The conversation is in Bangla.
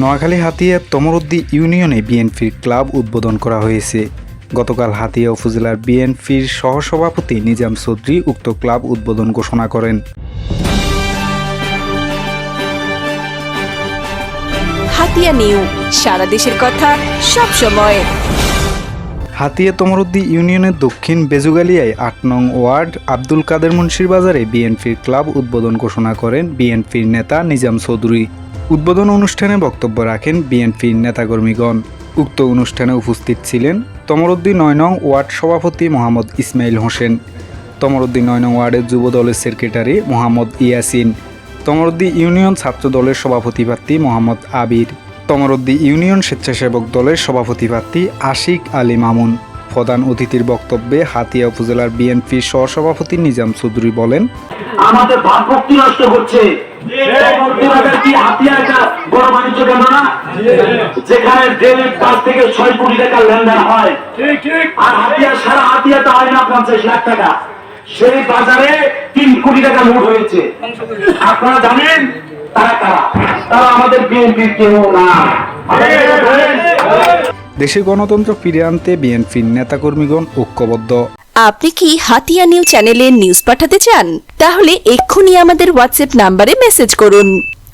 নোয়াখালী হাতিয়া তমরুদ্দি ইউনিয়নে বিএনপির ক্লাব উদ্বোধন করা হয়েছে। গতকাল হাতিয়া উপজেলার বিএনপির সহসভাপতি নিজাম চৌধুরী উক্ত ক্লাব উদ্বোধন ঘোষণা করেন। হাতিয়া নিউ সারা দেশের কথা সব সময়। হাতিয়া তমরুদ্দি ইউনিয়নের দক্ষিণ বেজুগালিয়ায় আট নং ওয়ার্ড আব্দুল কাদের মুন্সির বাজারে বিএনপির ক্লাব উদ্বোধন ঘোষণা করেন বিএনপির নেতা নিজাম চৌধুরী। উদ্বোধন অনুষ্ঠানে বক্তব্য রাখেন বিএনপির নেতাকর্মীগণ। উক্ত অনুষ্ঠানে উপস্থিত ছিলেন তমরুদ্দি নয় নং ওয়ার্ড সভাপতি মোহাম্মদ ইসমাইল হোসেন তমরুদ্দি নয় নং ওয়ার্ডের যুব দলের সেক্রেটারি মোহাম্মদ ইয়াসিন তমরুদ্দি ইউনিয়ন ছাত্র দলের সভাপতি প্রার্থী মোহাম্মদ আবির তমরুদ্দি ইউনিয়ন স্বেচ্ছাসেবক দলের সভাপতি প্রার্থী আশিক আলী মামুন। প্রধান অতিথির বক্তব্যে হাতিয়া উপজেলার বিএনপির সহসভাপতি নিজাম চৌধুরী বলেন আমাদের ভাবমূর্তি নষ্ট করছে তমদ্দুরাদের কি বড় বাণিজ্য কেন্দ্র না? যেখানে ডেলি পাঁচ থেকে ছয় কোটি টাকা লেনদেন হয়। আর হাতিয়া সারা হাতিয়াতে হয় না পঞ্চাশ লাখ টাকা। সেই বাজারে তিন কোটি টাকা লুট হয়েছে। আপনারা জানেন তারা কারা? তারা আমাদের বিএনপির কেউ না। দেশে গণতন্ত্র ফিরে আনতে বিএনপির নেতাকর্মীগণ ঐক্যবদ্ধ। আপনি কি হাতিয়া নিউ চ্যানেলে নিউজ পাঠাতে চান? তাহলে এক্ষুনি আমাদের হোয়াটসঅ্যাপ নাম্বারে মেসেজ করুন।